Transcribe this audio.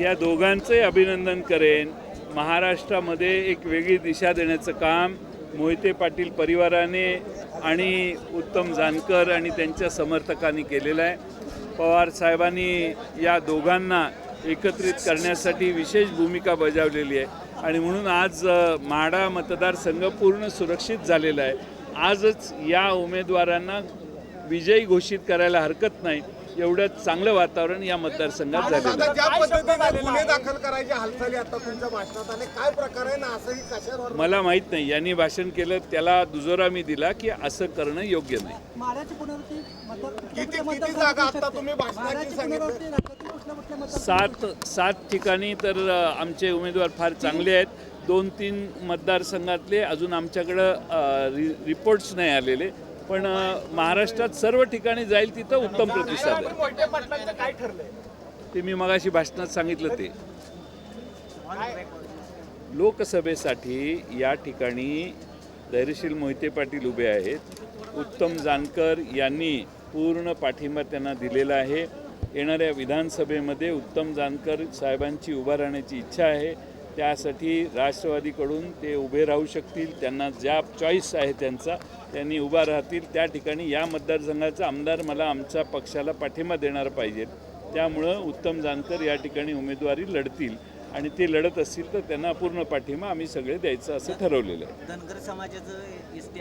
या दोघांचंही अभिनंदन करेन. महाराष्ट्रामध्ये एक वेगळी दिशा देण्याचं काम मोहिते पाटील परिवाराने आणि उत्तम जानकर आणि त्यांच्या समर्थकांनी केलेलं आहे. पवार साहेबांनी या दोघांना एकत्रित करण्यासाठी विशेष भूमिका बजावलेली आहे. आणि म्हणून आज म्हाडा मतदारसंघ पूर्ण सुरक्षित झालेला आहे. आजच या उमेदवारांना विजयी घोषित करायला हरकत नाही. एवढं चांगलं वातावरण या मतदारसंघात झालेलं आहे. ज्या पद्धतीने गुन्हे दाखल करायची हालचाली आता तुमच्या भाषणात आले काय प्रकार आहे ना असंही कशावर? मला माहीत नाही. यांनी भाषण केलं त्याला दुजोरा मी दिला की असं करणं योग्य नाही. महाराजची पुनरावृत्ती मतदार किती- कुठल्या किती मतदारसंघात जागा होऊ आता शकते? तुम्ही भाषणाची महाराजची सांगितलं? पुनरावृत्ती राज्यातील कुठल्या कुठल्या मतदार सात सात ठिकाणी तर अ, आमचे उमेदवार फार चांगले आहेत. दोन तीन मतदारसंघातले अजून आमच्याकडं अ, रि रिपोर्ट्स नाही आलेले. पण महाराष्ट्रात सर्व ठिकाणी जाईल तिथं उत्तम प्रतिसाद आहे. काय ठरलंय ते मी मगाशी भाषणात सांगितलं ते. लोकसभेसाठी या ठिकाणी धैर्यशील मोहिते पाटील उभे आहेत. उत्तम जानकर यांनी पूर्ण पाठिंबा त्यांना दिलेला आहे. येणाऱ्या विधानसभेमध्ये उत्तम जानकर साहेबांची उभा राहण्याची इच्छा आहे. त्यासाठी राष्ट्रवादीकडून ते उभे राहू शकतील त्यांना ज्या चॉईस आहे त्यांचा त्यांनी उभा राहतील त्या ठिकाणी या मतदारसंघाचा आमदार मला आमच्या पक्षाला पाठिंबा देणार पाहिजे. त्यामुळं उत्तम जानकर या ठिकाणी उमेदवारी लढतील आणि ते लढत असतील तर त्यांना पूर्ण पाठिंबा आम्ही सगळे द्यायचं असं ठरवलेलं आहे. धनगर समाजाचं